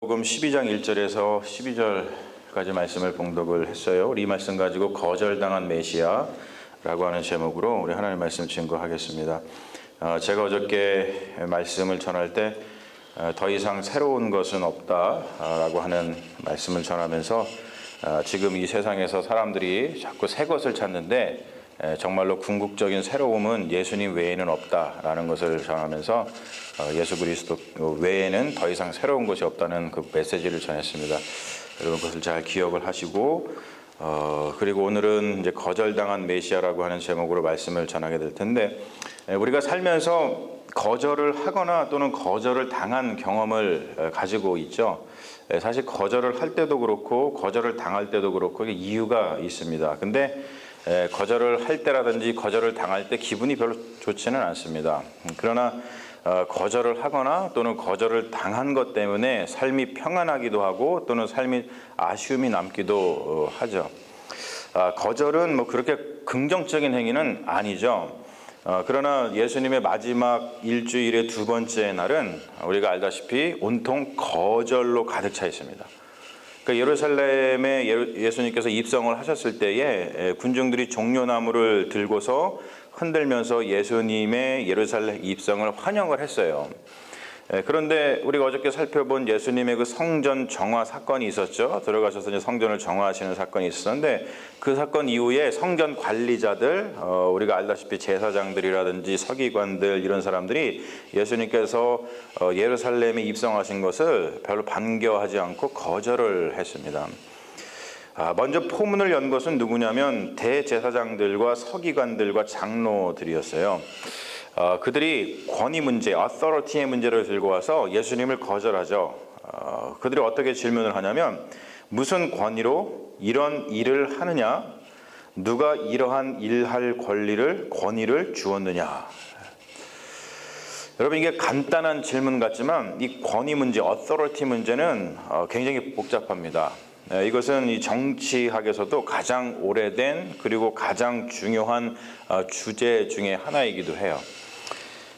복음 12장 1절에서 12절까지 말씀을 봉독을 했어요. 우리 이 말씀 가지고 거절당한 메시아라고 하는 제목으로 우리 하나님 말씀 증거하겠습니다. 어, 제가 어저께 말씀을 전할 때 더 이상 새로운 것은 없다라고 하는 말씀을 전하면서 어, 지금 이 세상에서 사람들이 자꾸 새 것을 찾는데 에, 정말로 궁극적인 새로움은 예수님 외에는 없다라는 것을 전하면서 어, 예수 그리스도 외에는 더 이상 새로운 것이 없다는 그 메시지를 전했습니다. 여러분 그것을 잘 기억을 하시고 어, 그리고 오늘은 이제 거절당한 메시아라고 하는 제목으로 말씀을 전하게 될 텐데 에, 우리가 살면서 거절을 하거나 또는 거절을 당한 경험을 에, 가지고 있죠. 에, 사실 거절을 할 때도 그렇고 거절을 당할 때도 그렇고 이유가 있습니다. 근데 에, 거절을 할 때라든지 거절을 당할 때 기분이 별로 좋지는 않습니다. 음, 그러나 어, 거절을 하거나 또는 거절을 당한 것 때문에 삶이 평안하기도 하고 또는 삶이 아쉬움이 남기도 어, 하죠. 아, 거절은 뭐 그렇게 긍정적인 행위는 아니죠. 어, 그러나 예수님의 마지막 일주일의 두 번째 날은 우리가 알다시피 온통 거절로 가득 차 있습니다. 그러니까 예루살렘에 예- 예수님께서 입성을 하셨을 때에 에, 군중들이 종려나무를 들고서 흔들면서 예수님의 예루살렘 입성을 환영을 했어요. 에, 그런데 우리가 어저께 살펴본 예수님의 그 성전 정화 사건이 있었죠. 들어가셔서 이제 성전을 정화하시는 사건이 있었는데 그 사건 이후에 성전 관리자들, 어, 우리가 알다시피 제사장들이라든지 서기관들 이런 사람들이 예수님께서 어, 예루살렘에 입성하신 것을 별로 반겨하지 않고 거절을 했습니다. 아, 먼저 포문을 연 것은 누구냐면 대제사장들과 서기관들과 장로들이었어요. 어, 그들이 권위 문제, authority의 문제를 들고 와서 예수님을 거절하죠. 어, 그들이 어떻게 질문을 하냐면 무슨 권위로 이런 일을 하느냐? 누가 이러한 일할 권리를 권위를 주었느냐? 여러분 이게 간단한 질문 같지만 이 권위 문제, authority 문제는 어, 굉장히 복잡합니다. 네, 이것은 이 정치학에서도 가장 오래된 그리고 가장 중요한 어, 주제 중에 하나이기도 해요.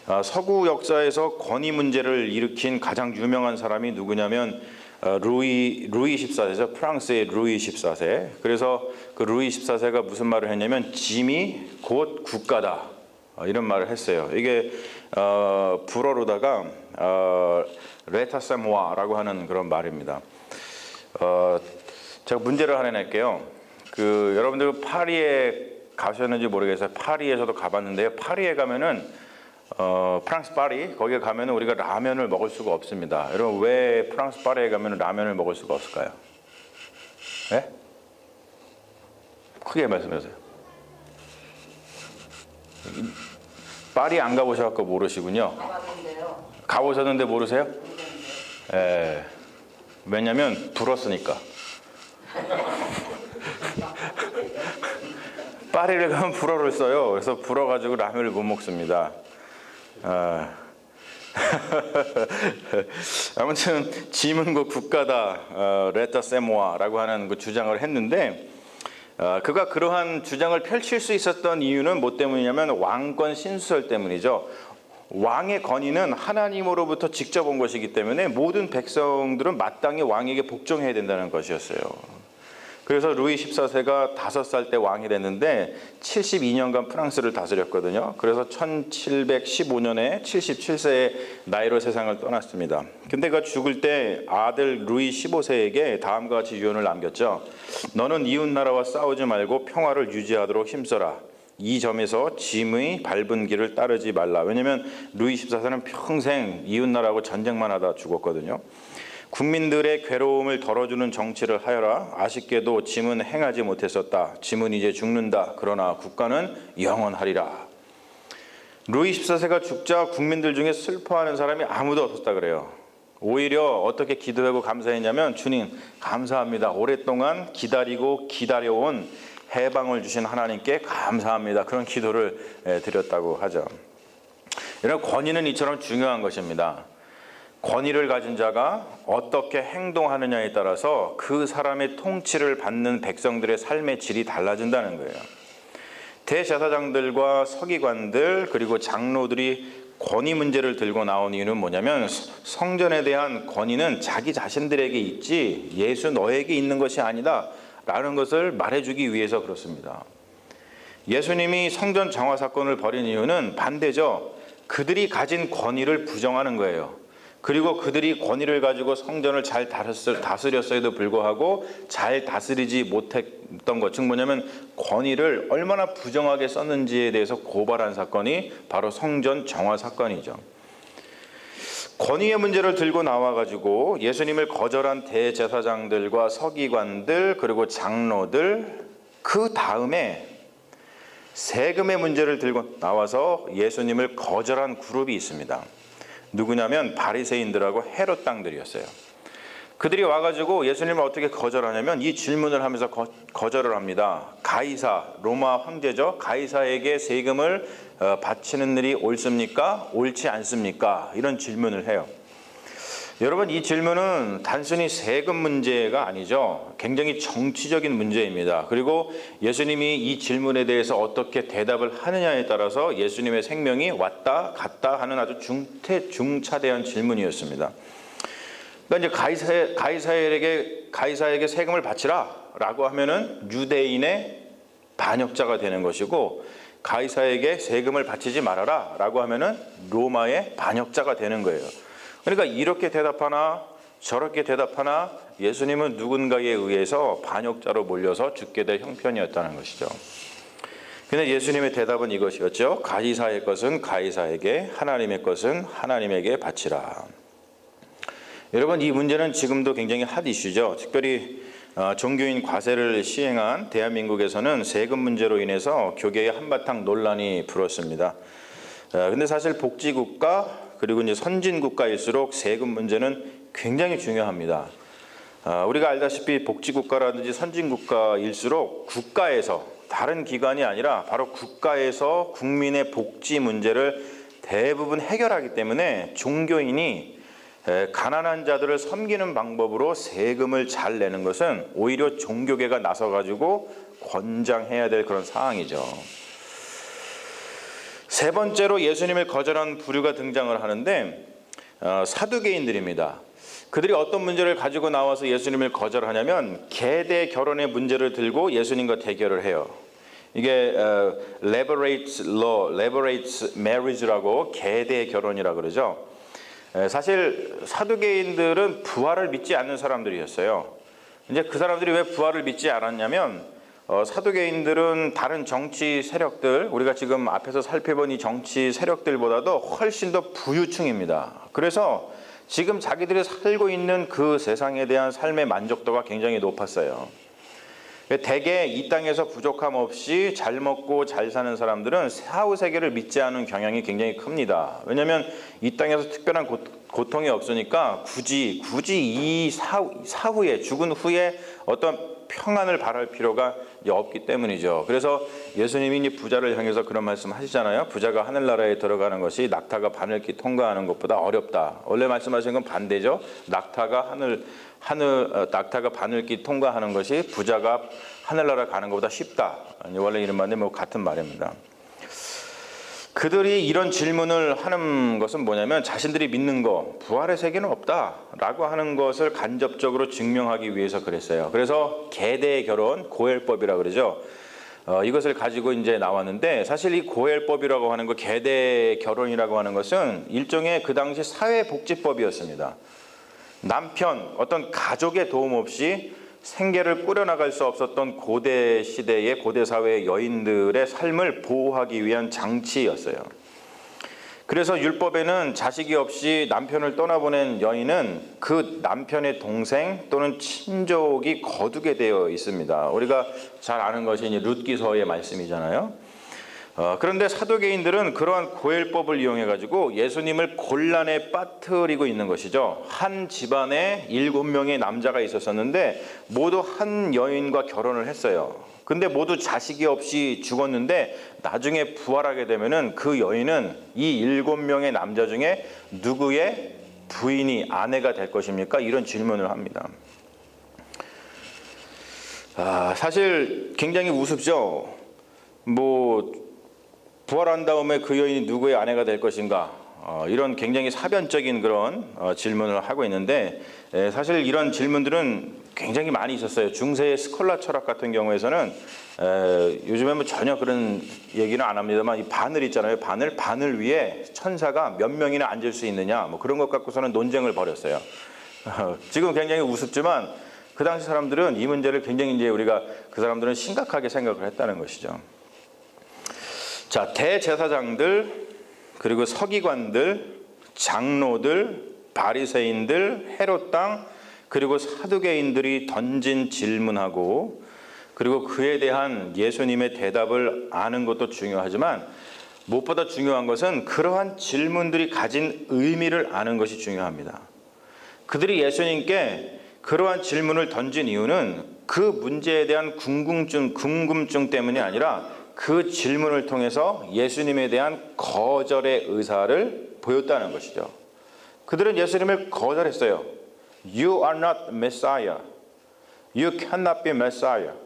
어, 서구 역사에서 권위 문제를 일으킨 가장 유명한 사람이 누구냐면 어, 루이 루이 14세죠. 프랑스의 루이 14세. 그래서 그 루이 14세가 무슨 말을 했냐면 짐이 곧 국가다. 어, 이런 말을 했어요. 이게 어, 불어로다가 어, 레타세모아라고 하는 그런 말입니다. 어, 제가 문제를 하나 낼게요. 그 여러분들 파리에 가셨는지 모르겠어요. 파리에서도 가봤는데요. 파리에 가면은 어, 프랑스 파리 거기에 가면은 우리가 라면을 먹을 수가 없습니다. 여러분 왜 프랑스 파리에 가면은 라면을 먹을 수가 없을까요? 예? 크게 말씀해주세요. 파리 안 가보셔갖고 모르시군요. 가보셨는데 모르세요? 예. 왜냐면 불었으니까. 파리를 가면 불어를 써요. 그래서 불어가지고 라면을 못 먹습니다. 아. 아무튼 그 국가다 어, 레타 세모아라고 하는 그 주장을 했는데 어, 그가 그러한 주장을 펼칠 수 있었던 이유는 뭐 때문이냐면 왕권 신수설 때문이죠. 왕의 건의는 하나님으로부터 직접 온 것이기 때문에 모든 백성들은 마땅히 왕에게 복종해야 된다는 것이었어요. 그래서 루이 14세가 다섯 살때 왕이 됐는데 72년간 프랑스를 다스렸거든요. 그래서 1715년에 77세의 나이로 세상을 떠났습니다. 근데 그가 죽을 때 아들 루이 15세에게 다음과 같이 유언을 남겼죠. 너는 이웃 나라와 싸우지 말고 평화를 유지하도록 힘써라. 이 점에서 짐의 밟은 길을 따르지 말라. 왜냐하면 루이 14세는 평생 이웃 나라하고 전쟁만 하다 죽었거든요. 국민들의 괴로움을 덜어주는 정치를 하여라. 아쉽게도 짐은 행하지 못했었다. 짐은 이제 죽는다. 그러나 국가는 영원하리라. 루이 14세가 죽자 국민들 중에 슬퍼하는 사람이 아무도 없었다 그래요. 오히려 어떻게 기도하고 감사했냐면 주님 감사합니다. 오랫동안 기다리고 기다려온 해방을 주신 하나님께 감사합니다. 그런 기도를 예, 드렸다고 하죠. 이런 권위는 이처럼 중요한 것입니다. 권위를 가진 자가 어떻게 행동하느냐에 따라서 그 사람의 통치를 받는 백성들의 삶의 질이 달라진다는 거예요. 대제사장들과 서기관들 그리고 장로들이 권위 문제를 들고 나온 이유는 뭐냐면 성전에 대한 권위는 자기 자신들에게 있지 예수 너에게 있는 것이 아니다 라는 것을 말해주기 위해서 그렇습니다. 예수님이 성전 정화 사건을 벌인 이유는 반대죠. 그들이 가진 권위를 부정하는 거예요. 그리고 그들이 권위를 가지고 성전을 잘 다스렸어도 불구하고 잘 다스리지 못했던 것, 즉 뭐냐면 권위를 얼마나 부정하게 썼는지에 대해서 고발한 사건이 바로 성전 정화 사건이죠. 권위의 문제를 들고 나와가지고 예수님을 거절한 대제사장들과 서기관들 그리고 장로들 그 다음에 세금의 문제를 들고 나와서 예수님을 거절한 그룹이 있습니다. 누구냐면 바리새인들하고 헤롯 땅들이었어요. 그들이 와가지고 예수님을 어떻게 거절하냐면 이 질문을 하면서 거, 절을 합니다. 가이사 로마 황제죠. 가이사에게 세금을 어, 바치는 일이 옳습니까? 옳지 않습니까? 이런 질문을 해요. 여러분 이 질문은 단순히 세금 문제가 아니죠. 굉장히 정치적인 문제입니다. 그리고 예수님이 이 질문에 대해서 어떻게 대답을 하느냐에 따라서 예수님의 생명이 왔다 갔다 하는 아주 중태 중차대한 질문이었습니다. 그러니까 이제 가이사 가이사에게 가이사에게 세금을 바치라라고 하면은 유대인의 반역자가 되는 것이고 가이사에게 세금을 바치지 말아라라고 하면은 로마의 반역자가 되는 거예요. 그러니까 이렇게 대답하나 저렇게 대답하나 예수님은 누군가에 의해서 반역자로 몰려서 죽게 될 형편이었다는 것이죠. 근데 예수님의 대답은 이것이었죠. 가이사의 것은 가이사에게, 하나님의 것은 하나님에게 바치라. 여러분 이 문제는 지금도 굉장히 핫 이슈죠. 특별히 어, 종교인 과세를 시행한 대한민국에서는 세금 문제로 인해서 교계에 한바탕 논란이 불었습니다. 어, 근데 사실 복지국가 그리고 이제 선진 국가일수록 세금 문제는 굉장히 중요합니다. 아, 우리가 알다시피 복지 국가라든지 선진 국가일수록 국가에서 다른 기관이 아니라 바로 국가에서 국민의 복지 문제를 대부분 해결하기 때문에 종교인이 가난한 자들을 섬기는 방법으로 세금을 잘 내는 것은 오히려 종교계가 나서 가지고 권장해야 될 그런 상황이죠. 세 번째로 예수님을 거절한 부류가 등장을 하는데 어, 사두개인들입니다. 그들이 어떤 문제를 가지고 나와서 예수님을 거절하냐면 계대 결혼의 문제를 들고 예수님과 대결을 해요. 이게 어, liberates law, liberates marriage라고 계대 결혼이라 그러죠. 에, 사실 사두개인들은 부활을 믿지 않는 사람들이었어요. 이제 그 사람들이 왜 부활을 믿지 않았냐면 어, 사두개인들은 다른 정치 세력들 우리가 지금 앞에서 살펴본 이 정치 세력들보다도 훨씬 더 부유층입니다. 그래서 지금 자기들이 살고 있는 그 세상에 대한 삶의 만족도가 굉장히 높았어요. 대개 이 땅에서 부족함 없이 잘 먹고 잘 사는 사람들은 사후 세계를 믿지 않은 경향이 굉장히 큽니다. 왜냐하면 이 땅에서 특별한 고 통이 없으니까 굳이 굳이 이 사후, 사후에 죽은 후에 어떤 평안을 바랄 필요가 없기 때문이죠. 그래서 예수님이 부자를 향해서 그런 말씀 하시잖아요. 부자가 하늘나라에 들어가는 것이 낙타가 바늘길 통과하는 것보다 어렵다. 원래 말씀하신 건 반대죠. 낙타가 하늘 하늘 어, 낙타가 바늘길 통과하는 것이 부자가 하늘나라 가는 것보다 쉽다. 원래 이런 말인데 뭐 같은 말입니다. 그들이 이런 질문을 하는 것은 뭐냐면 자신들이 믿는 거 부활의 세계는 없다라고 하는 것을 간접적으로 증명하기 위해서 그랬어요. 그래서 계대 결혼 고엘법이라 그러죠. 어, 이것을 가지고 이제 나왔는데 사실 이 고엘법이라고 하는 거 계대 결혼이라고 하는 것은 일종의 그 당시 사회복지법이었습니다. 남편 어떤 가족의 도움 없이 생계를 꾸려나갈 수 없었던 고대 시대의 고대 사회의 여인들의 삶을 보호하기 위한 장치였어요. 그래서 율법에는 자식이 없이 남편을 떠나보낸 여인은 그 남편의 동생 또는 친족이 거두게 되어 있습니다. 우리가 잘 아는 것이 룻기서의 말씀이잖아요. 어, 그런데 사도계인들은 그러한 고엘법을 이용해 가지고 예수님을 곤란에 빠뜨리고 있는 것이죠. 한 집안에 일곱 명의 남자가 있었었는데 모두 한 여인과 결혼을 했어요. 근데 모두 자식이 없이 죽었는데 나중에 부활하게 되면은 그 여인은 이 일곱 명의 남자 중에 누구의 부인이 아내가 될 것입니까? 이런 질문을 합니다. 아, 사실 굉장히 우습죠. 뭐 부활한 다음에 그 여인이 누구의 아내가 될 것인가? 어, 이런 굉장히 사변적인 그런 어, 질문을 하고 있는데 에, 사실 이런 질문들은 굉장히 많이 있었어요. 중세의 스콜라 철학 같은 경우에서는 에, 요즘에 뭐 전혀 그런 얘기는 안 합니다만 이 바늘 있잖아요. 바늘 바늘 위에 천사가 몇 명이나 앉을 수 있느냐 뭐 그런 것 갖고서는 논쟁을 벌였어요. 지금 굉장히 우습지만 그 당시 사람들은 이 문제를 굉장히 이제 우리가 그 사람들은 심각하게 생각을 했다는 것이죠. 자, 대제사장들 그리고 서기관들, 장로들, 바리새인들, 헤롯 땅 그리고 사두개인들이 던진 질문하고 그리고 그에 대한 예수님의 대답을 아는 것도 중요하지만 무엇보다 중요한 것은 그러한 질문들이 가진 의미를 아는 것이 중요합니다. 그들이 예수님께 그러한 질문을 던진 이유는 그 문제에 대한 궁금증, 궁금증 때문이 아니라 그 질문을 통해서 예수님에 대한 거절의 의사를 보였다는 것이죠. 그들은 예수님을 거절했어요. You are not Messiah. You cannot be Messiah.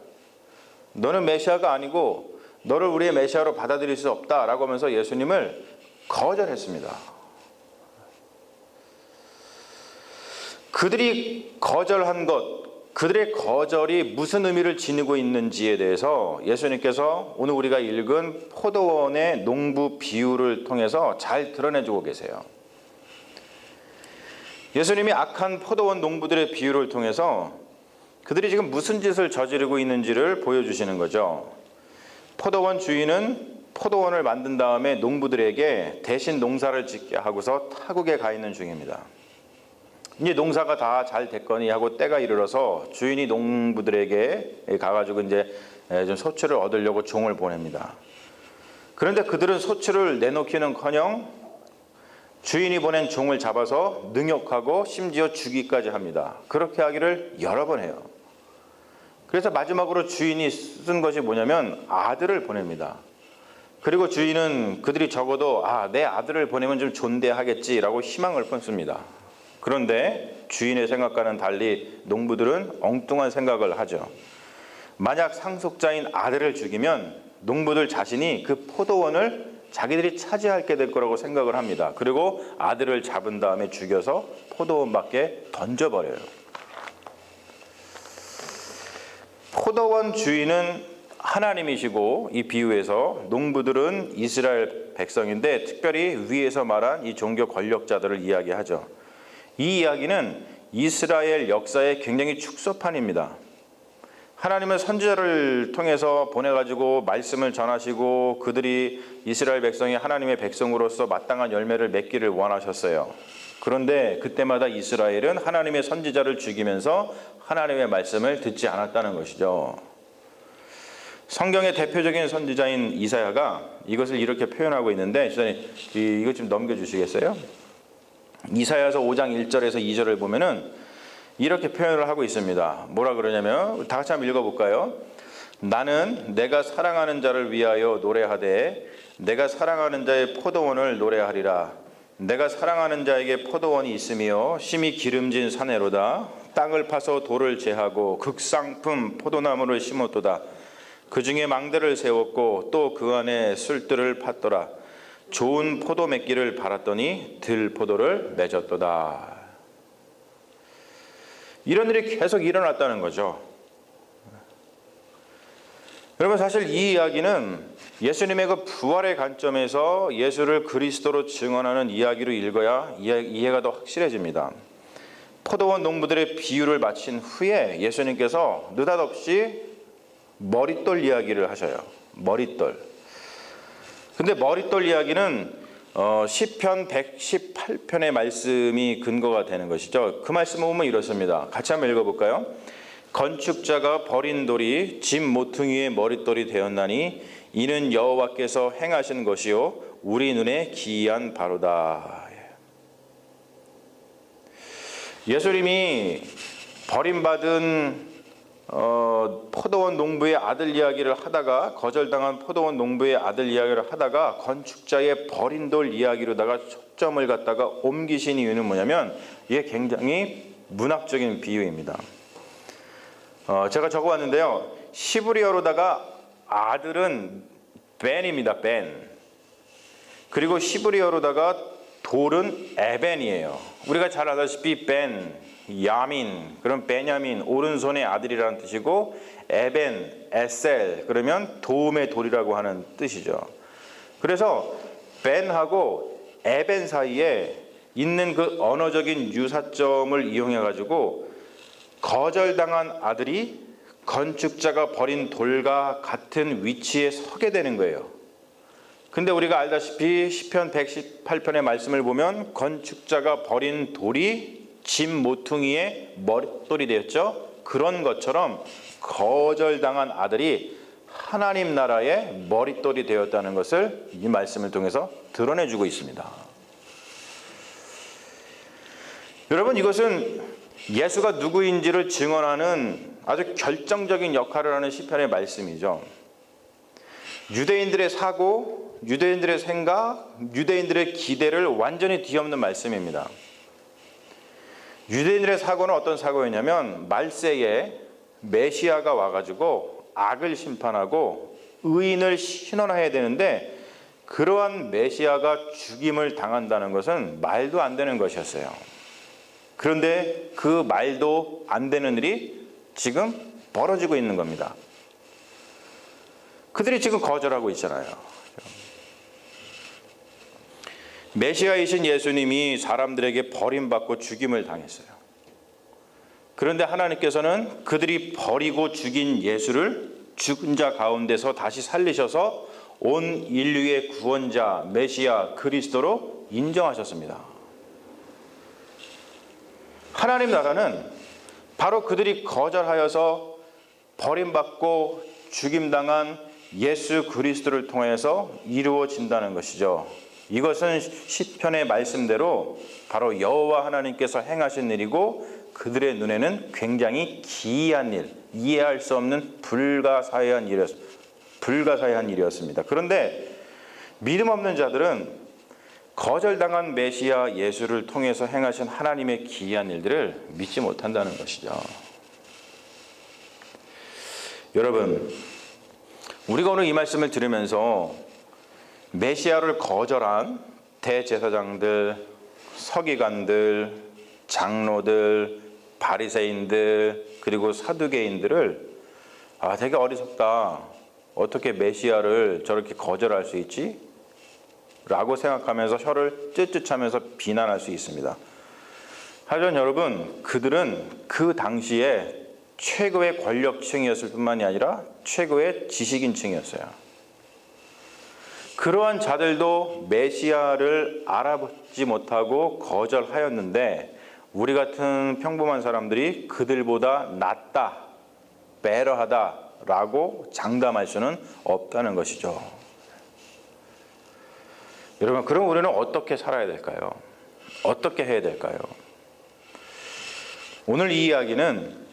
너는 메시아가 아니고 너를 우리의 메시아로 받아들일 수 없다라고 하면서 예수님을 거절했습니다. 그들이 거절한 것, 그들의 거절이 무슨 의미를 지니고 있는지에 대해서 예수님께서 오늘 우리가 읽은 포도원의 농부 비유를 통해서 잘 드러내주고 계세요. 예수님이 악한 포도원 농부들의 비유를 통해서 그들이 지금 무슨 짓을 저지르고 있는지를 보여주시는 거죠. 포도원 주인은 포도원을 만든 다음에 농부들에게 대신 농사를 짓게 하고서 타국에 가 있는 중입니다. 이제 농사가 다 잘 됐거니 하고 때가 이르러서 주인이 농부들에게 가가지고 이제 좀 소출을 얻으려고 종을 보냅니다. 그런데 그들은 소출을 내놓기는커녕 주인이 보낸 종을 잡아서 능욕하고 심지어 죽이까지 합니다. 그렇게 하기를 여러 번 해요. 그래서 마지막으로 주인이 쓴 것이 뭐냐면 아들을 보냅니다. 그리고 주인은 그들이 적어도 아, 내 아들을 보내면 좀 존대하겠지라고 희망을 품습니다. 그런데 주인의 생각과는 달리 농부들은 엉뚱한 생각을 하죠. 만약 상속자인 아들을 죽이면 농부들 자신이 그 포도원을 자기들이 차지하게 될 거라고 생각을 합니다. 그리고 아들을 잡은 다음에 죽여서 포도원 밖에 던져버려요. 포도원 주인은 하나님이시고 이 비유에서 농부들은 이스라엘 백성인데 특별히 위에서 말한 이 종교 권력자들을 이야기하죠. 이 이야기는 이스라엘 역사의 굉장히 축소판입니다. 하나님은 선지자를 통해서 보내가지고 말씀을 전하시고 그들이 이스라엘 백성이 하나님의 백성으로서 마땅한 열매를 맺기를 원하셨어요. 그런데 그때마다 이스라엘은 하나님의 선지자를 죽이면서 하나님의 말씀을 듣지 않았다는 것이죠. 성경의 대표적인 선지자인 이사야가 이것을 이렇게 표현하고 있는데 이거 좀 넘겨주시겠어요? 이사야서 5장 1절에서 2절을 보면은 이렇게 표현을 하고 있습니다. 뭐라 그러냐면 다 같이 한번 읽어볼까요? 나는 내가 사랑하는 자를 위하여 노래하되 내가 사랑하는 자의 포도원을 노래하리라. 내가 사랑하는 자에게 포도원이 있으며 심히 기름진 산에로다. 땅을 파서 돌을 제하고 극상품 포도나무를 심었도다. 그 중에 망대를 세웠고 또 그 안에 술들을 팠더라. 좋은 포도 맺기를 바랐더니 들 포도를 맺었도다. 이런 일이 계속 일어났다는 거죠. 여러분 사실 이 이야기는 예수님의 그 부활의 관점에서 예수를 그리스도로 증언하는 이야기로 읽어야 이해가 더 확실해집니다. 포도원 농부들의 비유를 마친 후에 예수님께서 느닷없이 머릿돌 이야기를 하셔요. 머릿돌. 근데 머릿돌 이야기는 어, 시편 118편의 말씀이 근거가 되는 것이죠. 그 말씀을 보면 이렇습니다. 같이 한번 읽어볼까요? 건축자가 버린 돌이 집 모퉁이의 머릿돌이 되었나니 이는 여호와께서 행하신 것이요 우리 눈에 기이한 바로다. 예수님이 버림받은 어, 포도원 농부의 아들 이야기를 하다가 거절당한 포도원 농부의 아들 이야기를 하다가 건축자의 버린 돌 이야기로다가 초점을 갖다가 옮기신 이유는 뭐냐면 이게 굉장히 문학적인 비유입니다. 어, 제가 적어왔는데요. 시브리어로다가 아들은 벤입니다. 벤. 그리고 시브리어로다가 돌은 에벤이에요. 우리가 잘 알다시피 벤, 야민, 그럼 베냐민, 오른손의 아들이라는 뜻이고 에벤, 에셀, 그러면 도움의 돌이라고 하는 뜻이죠. 그래서 벤하고 에벤 사이에 있는 그 언어적인 유사점을 이용해 가지고 거절당한 아들이 건축자가 버린 돌과 같은 위치에 서게 되는 거예요. 근데 우리가 알다시피 시편 118편의 말씀을 보면 건축자가 버린 돌이 짐 모퉁이의 머릿돌이 되었죠. 그런 것처럼 거절당한 아들이 하나님 나라의 머릿돌이 되었다는 것을 이 말씀을 통해서 드러내주고 있습니다. 여러분 이것은 예수가 누구인지를 증언하는 아주 결정적인 역할을 하는 시편의 말씀이죠. 유대인들의 사고, 유대인들의 생각, 유대인들의 기대를 완전히 뒤엎는 말씀입니다. 유대인들의 사고는 어떤 사고였냐면 말세에 메시아가 와가지고 악을 심판하고 의인을 신원해야 되는데 그러한 메시아가 죽임을 당한다는 것은 말도 안 되는 것이었어요. 그런데 그 말도 안 되는 일이 지금 벌어지고 있는 겁니다. 그들이 지금 거절하고 있잖아요. 메시아이신 예수님이 사람들에게 버림받고 죽임을 당했어요. 그런데 하나님께서는 그들이 버리고 죽인 예수를 죽은 자 가운데서 다시 살리셔서 온 인류의 구원자 메시아 그리스도로 인정하셨습니다. 하나님 나라는 바로 그들이 거절하여서 버림받고 죽임당한 예수 그리스도를 통해서 이루어진다는 것이죠. 이것은 시편의 말씀대로 바로 여호와 하나님께서 행하신 일이고 그들의 눈에는 굉장히 기이한 일, 이해할 수 없는 불가사의한 일이었, 불가사의한 일이었습니다. 그런데 믿음 없는 자들은 거절당한 메시아 예수를 통해서 행하신 하나님의 기이한 일들을 믿지 못한다는 것이죠. 여러분, 우리가 오늘 이 말씀을 들으면서 메시아를 거절한 대제사장들, 서기관들, 장로들, 바리새인들 그리고 사두개인들을 아 되게 어리석다. 어떻게 메시아를 저렇게 거절할 수 있지? 라고 생각하면서 혀를 쯧쯧하면서 비난할 수 있습니다. 하지만 여러분, 그들은 그 당시에 최고의 권력층이었을 뿐만이 아니라 최고의 지식인층이었어요. 그러한 자들도 메시아를 알아보지 못하고 거절하였는데 우리 같은 평범한 사람들이 그들보다 낫다, 베러하다라고 장담할 수는 없다는 것이죠. 여러분, 그럼 우리는 어떻게 살아야 될까요? 어떻게 해야 될까요? 오늘 이 이야기는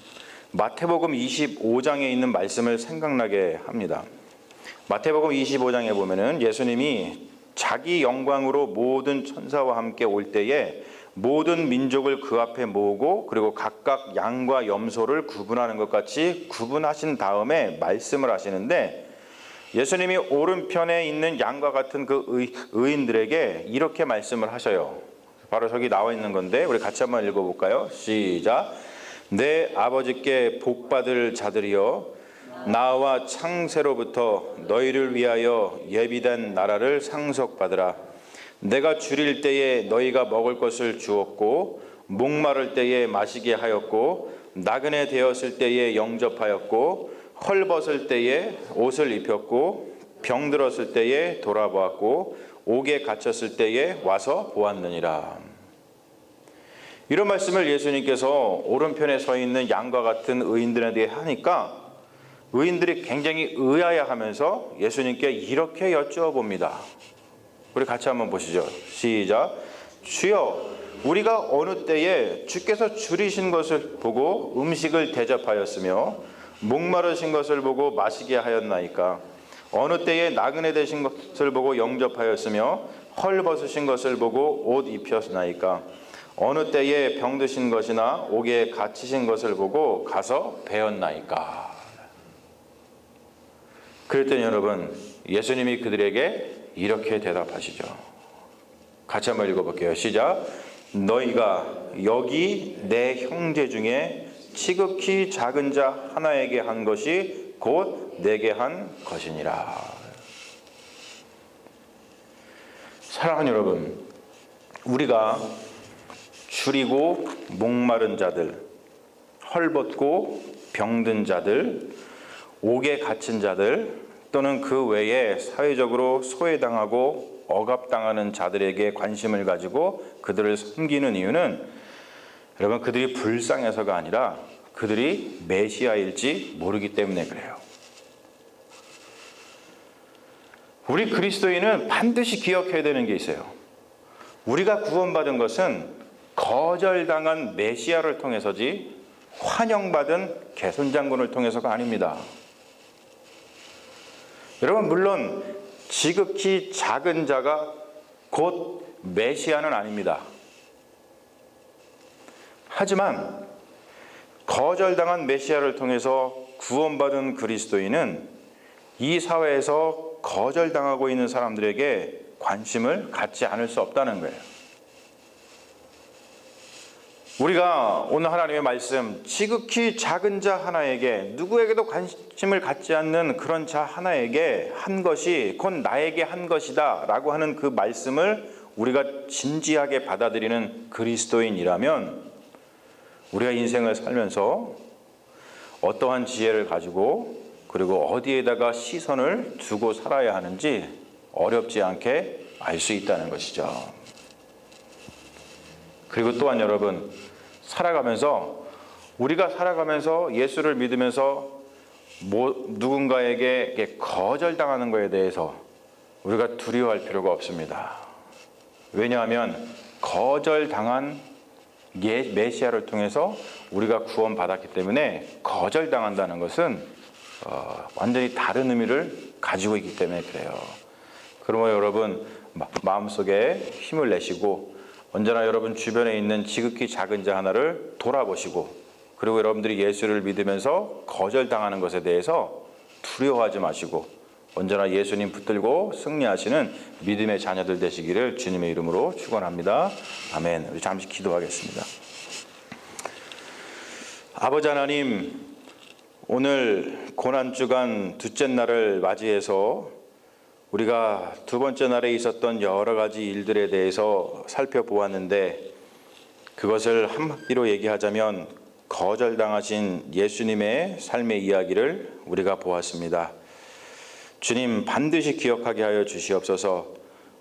마태복음 25장에 있는 말씀을 생각나게 합니다. 마태복음 25장에 보면은 예수님이 자기 영광으로 모든 천사와 함께 올 때에 모든 민족을 그 앞에 모으고 그리고 각각 양과 염소를 구분하는 것 같이 구분하신 다음에 말씀을 하시는데 예수님이 오른편에 있는 양과 같은 그 의, 의인들에게 이렇게 말씀을 하셔요. 바로 저기 나와 있는 건데 우리 같이 한번 읽어볼까요? 시작. 내 아버지께 복 받을 자들이여 나와 창세로부터 너희를 위하여 예비된 나라를 상속받으라. 내가 줄일 때에 너희가 먹을 것을 주었고 목마를 때에 마시게 하였고 나그네 되었을 때에 영접하였고 헐벗을 때에 옷을 입혔고 병들었을 때에 돌아보았고 옥에 갇혔을 때에 와서 보았느니라. 이런 말씀을 예수님께서 오른편에 서 있는 양과 같은 의인들에 대해 하니까 의인들이 굉장히 의아해하면서 예수님께 이렇게 여쭈어봅니다. 우리 같이 한번 보시죠. 시작. 주여, 우리가 어느 때에 주께서 줄이신 것을 보고 음식을 대접하였으며 목마르신 것을 보고 마시게 하였나이까? 어느 때에 나그네 되신 것을 보고 영접하였으며 헐벗으신 것을 보고 옷 입혔나이까? 어느 때에 병드신 것이나 옥에 갇히신 것을 보고 가서 배웠나이까? 그랬더니 여러분, 예수님이 그들에게 이렇게 대답하시죠. 같이 한번 읽어볼게요. 시작. 너희가 여기 내 형제 중에 지극히 작은 자 하나에게 한 것이 곧 내게 한 것이니라. 사랑하는 여러분, 우리가 줄이고 목마른 자들, 헐벗고 병든 자들, 옥에 갇힌 자들 또는 그 외에 사회적으로 소외당하고 억압당하는 자들에게 관심을 가지고 그들을 섬기는 이유는 여러분 그들이 불쌍해서가 아니라 그들이 메시아일지 모르기 때문에 그래요. 우리 그리스도인은 반드시 기억해야 되는 게 있어요. 우리가 구원받은 것은 거절당한 메시아를 통해서지 환영받은 개선장군을 통해서가 아닙니다. 여러분 물론 지극히 작은 자가 곧 메시아는 아닙니다. 하지만 거절당한 메시아를 통해서 구원받은 그리스도인은 이 사회에서 거절당하고 있는 사람들에게 관심을 갖지 않을 수 없다는 거예요. 우리가 오늘 하나님의 말씀 지극히 작은 자 하나에게 누구에게도 관심을 갖지 않는 그런 자 하나에게 한 것이 곧 나에게 한 것이다 라고 하는 그 말씀을 우리가 진지하게 받아들이는 그리스도인이라면 우리가 인생을 살면서 어떠한 지혜를 가지고 그리고 어디에다가 시선을 두고 살아야 하는지 어렵지 않게 알 수 있다는 것이죠. 그리고 또한 여러분 살아가면서 우리가 살아가면서 예수를 믿으면서 뭐 누군가에게 거절당하는 것에 대해서 우리가 두려워할 필요가 없습니다. 왜냐하면 거절당한 예, 메시아를 통해서 우리가 구원받았기 때문에 거절당한다는 것은 어, 완전히 다른 의미를 가지고 있기 때문에 그래요. 그러면 여러분 마- 마음속에 힘을 내시고 언제나 여러분 주변에 있는 지극히 작은 자 하나를 돌아보시고 그리고 여러분들이 예수를 믿으면서 거절당하는 것에 대해서 두려워하지 마시고 언제나 예수님 붙들고 승리하시는 믿음의 자녀들 되시기를 주님의 이름으로 축원합니다. 아멘. 우리 잠시 기도하겠습니다. 아버지 하나님, 오늘 고난 주간 둘째 날을 맞이해서 우리가 두 번째 날에 있었던 여러 가지 일들에 대해서 살펴보았는데 그것을 한마디로 얘기하자면 거절당하신 예수님의 삶의 이야기를 우리가 보았습니다. 주님 반드시 기억하게 하여 주시옵소서.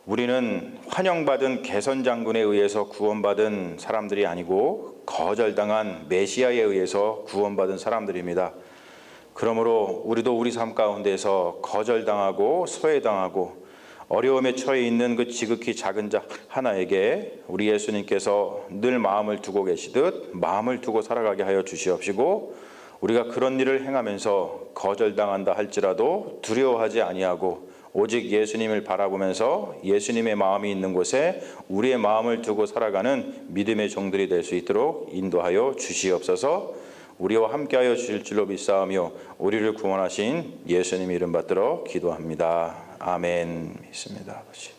우리는 환영받은 개선 장군에 의해서 구원받은 사람들이 아니고 거절당한 메시아에 의해서 구원받은 사람들입니다. 그러므로 우리도 우리 삶 가운데서 거절당하고 소외당하고 어려움에 처해 있는 그 지극히 작은 자 하나에게 우리 예수님께서 늘 마음을 두고 계시듯 마음을 두고 살아가게 하여 주시옵시고 우리가 그런 일을 행하면서 거절당한다 할지라도 두려워하지 아니하고 오직 예수님을 바라보면서 예수님의 마음이 있는 곳에 우리의 마음을 두고 살아가는 믿음의 종들이 될 수 있도록 인도하여 주시옵소서. 우리와 함께하여 주실 줄로 믿사오며 우리를 구원하신 예수님 이름 받들어 기도합니다. 아멘. 믿습니다. 아버지.